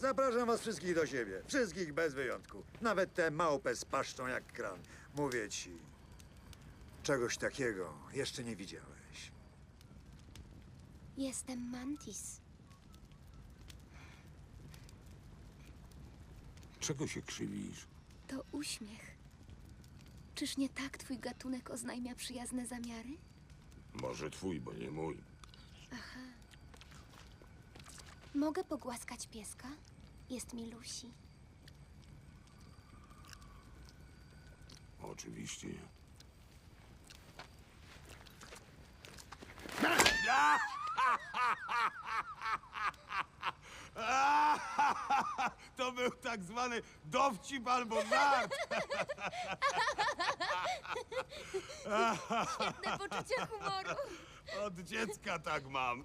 Zapraszam was wszystkich do siebie. Wszystkich bez wyjątku. Nawet tę małpę z paszczą jak kran. Mówię ci, czegoś takiego jeszcze nie widziałeś. Jestem Mantis. Czego się krzywisz? To uśmiech. Czyż nie tak twój gatunek oznajmia przyjazne zamiary? Może twój, bo nie mój. Mogę pogłaskać pieska? Jest mi Lusi. Oczywiście. To był tak zwany dowcip albo żart. Na poczucie humoru. Od dziecka tak mam.